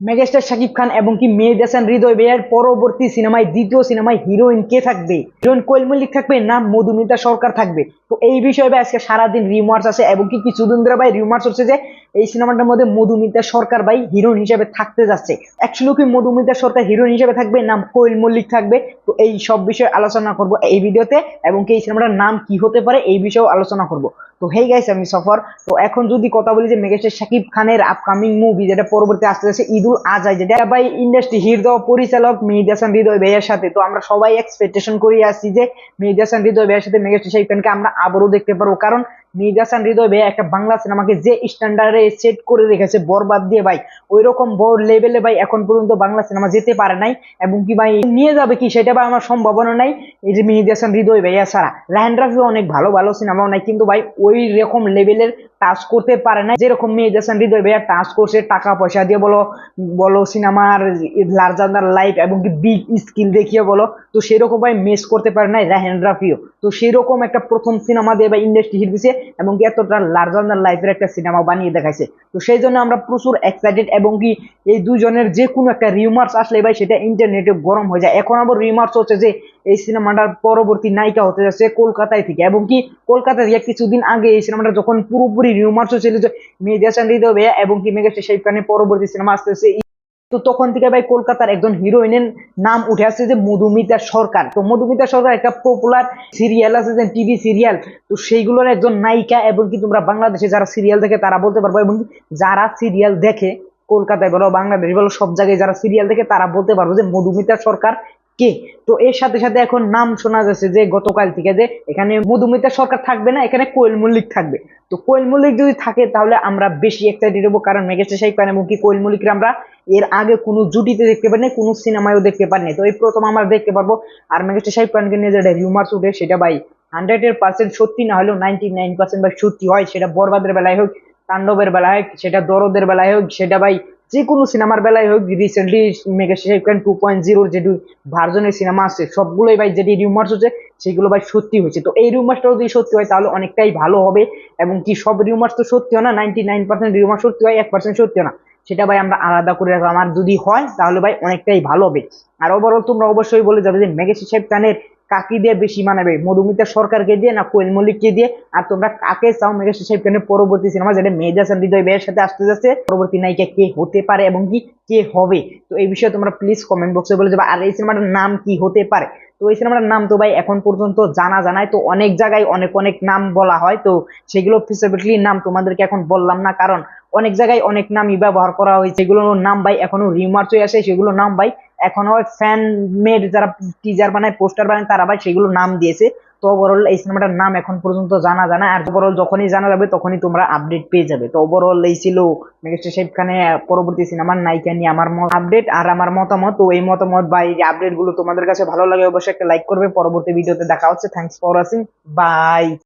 Megastar Shakib Khan এবং কি হাসান হৃদয় bear পরবর্তী সিনেমায়, দ্বিতীয় সিনেমায় হিরোইন কে থাকবে? হিরোইন কোয়েল মল্লিক থাকবে না মধুমিতা সরকার থাকবে? তো এই বিষয়ে ভাই আজকে সারাদিন রিমার্স আছে এবং কি কিছুদিন ধরে ভাই রিমার্স হচ্ছে যে এই সিনেমাটার মধ্যে মধুমিতা সরকার ভাই হিরোইন হিসেবে থাকতে যাচ্ছে। অ্যাকচুয়ালি কি মধুমিতা সরকার হিরোইন হিসেবে থাকবে না কোয়েল মল্লিক থাকবে? তো এই সব বিষয়ে আলোচনা করব এই ভিডিওতে এবং কি এই সিনেমাটার নাম কি হতে পারে এই বিষয়েও আলোচনা করব। তো হেই গাইস আমি সফর। তো এখন যদি কথা বলি যে মেগাস্টার শাকিব খানের আপকামিং মুভি যেটা পরবর্তী আসতে যাচ্ছে, ঈদুল আজাই যেটা ভাই ইন্ডাস্ট্রি হির দেওয়া পরিচালক মেহেদি হাসান, হৃদয় ভাইয়ের সাথে। তো আমরা সবাই এক্সপেকটেশন করি আসছি যে মেহেদি হাসান, হৃদয় ভাইয়ের সাথে মেগাস্টার শাকিব খানকে আমরা আবারও দেখতে পারব। কারণ মেহেদি হাসান হৃদয় ভাই, একটা বাংলা সিনেমাকে যে স্ট্যান্ডার্ডে সেট করে রেখেছে, বরবাদ দিয়ে ভাই ওই রকম বড় লেভেলে ভাই এখন পর্যন্ত বাংলা সিনেমা যেতে পারে নাই। এবং কি ভাই, নিয়ে যাবে কি সেটা ভাই আমার সম্ভাবনা নাই। এই যে মির্জাসান হৃদয় ভাইয়া ছাড়া রাফিও অনেক ভালো ভালো সিনেমাও নাই। কিন্তু ভাই ওই রকম লেভেলের টাচ করতে পারে না যেরকম মেহেদি হাসান হৃদয় ভাইয়া, টাচ করছে, টাকা পয়সা দিয়ে বলো বলো সিনেমার লার্জার লাইফ এবং কি বিগ স্কিল দেখিয়ে বলো। তো সেরকম ভাই মেস করতে পারে নাই রাহেন রাফিও। তো সেরকম একটা প্রথম সিনেমা দিয়ে বা ইন্ডাস্ট্রি হিট দিছে এবং কি এতটা লার্জার লাইফের একটা সিনেমা বানিয়ে দেখাইছে। তো সেই জন্য আমরা প্রচুর এক্সাইটেড এবং কি এই দুজনের যে কোনো একটা রিমার্স আসলে ভাই সেটা ইন্টারনেটে গরম হয়ে যায়। এখন আবার রিমার্স হচ্ছে যে এই সিনেমাটার পরবর্তী নায়িকা হতে যাচ্ছে কলকাতায় থেকে। এবং কি কলকাতা থেকে কিছুদিন আগে এই সিনেমাটা যখন পুরোপুরি রিমার্স হচ্ছিল যে হাসান হৃদয় ভাইয়া এবং কি মেগাস্টার শাহিব খানের পরবর্তী সিনেমা আসতেছে তো তখন থেকে ভাই কলকাতার একজন হিরোইনের নাম উঠে আসছে যে মধুমিতা সরকার। তো মধুমিতা সরকার একটা পপুলার সিরিয়াল আছে যে টিভি সিরিয়াল তো সেইগুলোর একজন নায়িকা এবং কি তোমরা বাংলাদেশে যারা সিরিয়াল দেখে তারা বলতে পারব এবং যারা সিরিয়াল দেখে কলকাতায় বলো বাংলাদেশ বলো সব জায়গায় যারা সিরিয়াল দেখে তারা বলতে পারব যে মধুমিতা সরকার কে? তো এর সাথে সাথে এখন নাম শোনা যাচ্ছে যে গতকাল থেকে যে এখানে মধুমিতা সরকার থাকবে না, এখানে কোয়েল মল্লিক থাকবে। তো কোয়েল মল্লিক যদি থাকে তাহলে আমরা বেশি এক্সাইটেড হব, কারণ শাহিব খান এবং কি কোয়েল মল্লিককে আমরা এর আগে কোনো জুটিতে দেখতে পারিনি, কোনো সিনেমায়ও দেখতে পারিনি। তো এই প্রথম আমরা দেখতে পারব, আর শাহিব খানকে নিয়ে যেটা রিউমার্স উঠে, সেটা ভাই হান্ড্রেড এর পার্সেন্ট সত্যি না হলেও নাইনটি নাইন পার্সেন্ট বা সত্যি হয়, সেটা বরবাদের বেলায় হোক, তাণ্ডবের বেলায় হোক, সেটা দরদের বেলায় হোক, সেটা ভাই যে কোনো সিনেমার বেলায় হোক recently mega Shakib Khan two point জিরোর যেটি ভার্জনের সিনেমা আছে, সবগুলোই ভাই যেটি রিউমার্স হচ্ছে, সেগুলো ভাই সত্যি হয়েছে। তো এই রিউমার্সটাও যদি সত্যি হয়, তাহলে অনেকটাই ভালো হবে। এবং কি সব রিউমার্স তো সত্যি হয় না নাইনটি নাইন পার্সেন্ট রিউমার্স সত্যি হয়, এক পার্সেন্ট সত্যি হয় না। সেটা ভাই আমরা আলাদা করে রাখব আমার যদি হয়, তাহলে ভাই অনেকটাই ভালো হবে। আর ওভারঅল তোমরা অবশ্যই বলে যাবে যে মেগেশ সাহেব খানের কাকি দিয়ে বেশি মানাবে? মধুমিতা সরকারকে দিয়ে না কোয়েল মল্লিককে দিয়ে? আর তোমরা কাকে চাও মেগেশ সাহেব খানের পরবর্তী সিনেমা? যেটা মেয়েদা হাসান, হৃদয় ভাইয়ের সাথে আসতে যাচ্ছে। পরবর্তী নায়িকা কে হতে পারে এবং কি কে হবে? তো এই বিষয়ে তোমরা প্লিজ কমেন্ট বক্সে বলে যাবে। আর এই সিনেমাটার নাম কি হতে পারে? তো এই সিনেমাটার নাম তো ভাই এখন পর্যন্ত জানা জানায়। তো অনেক জায়গায় অনেক অনেক নাম বলা হয়। তো সেগুলো স্পেসিফিকলি নাম তোমাদেরকে এখন বললাম না। কারণ অনেক জায়গায় অনেক নামই ব্যবহার করা হয়েছে। সেগুলোর নাম ভাই এখনও রিমার্চ হয়ে আসে। সেগুলো নাম ভাই এখনও ফ্যান মেড যারা টিজার বানায় পোস্টার বানায়, তারা ভাই সেগুলো নাম দিয়েছে। তো ওভারঅল এই সিনেমাটার নাম এখন পর্যন্ত জানা জানা আর ওভারঅল যখনই জানা যাবে, তখনই তোমরা আপডেট পেয়ে যাবে। তো ওভারঅল এই ছিল মেগাস্টার শাহিব খানের পরবর্তী সিনেমার নায়িকা নিয়ে আমার আপডেট আর আমার মতামত। তো এই মতামত বা এই আপডেটগুলো তোমাদের কাছে ভালো লাগে, অবশ্যই একটা লাইক করবে। পরবর্তী ভিডিওতে দেখা হচ্ছে। Thanks for watching by